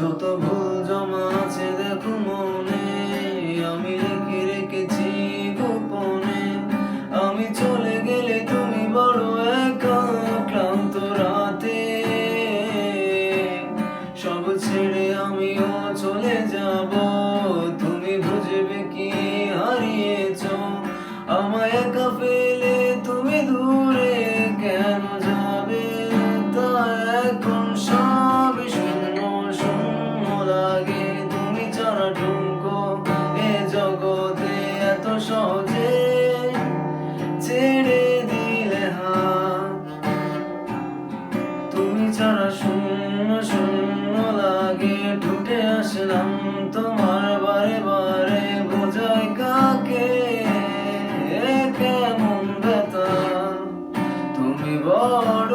যত ভুল জমা আছে দেখো মনে, আমি রেখে রেখেছি গোপনে। আমি চলে গেলে তুমি বড় একা ক্লান্ত রাতে। সব ছেড়ে আমিও চলে যাব, তুমি বুঝবে কি হারিয়েছ। আমায় একা শূন্য শূন্য লাগে। ঠুটে আসলাম তোমার বারে বারে। বোঝাই কাকে? কেমন ব্যথা? তুমি বড়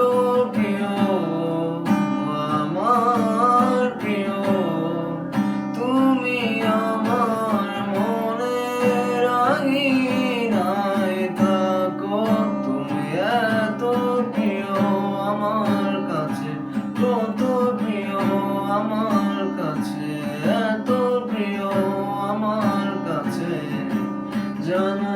প্রিয় আমার কাছে প্রিয় আমার কাছে জানো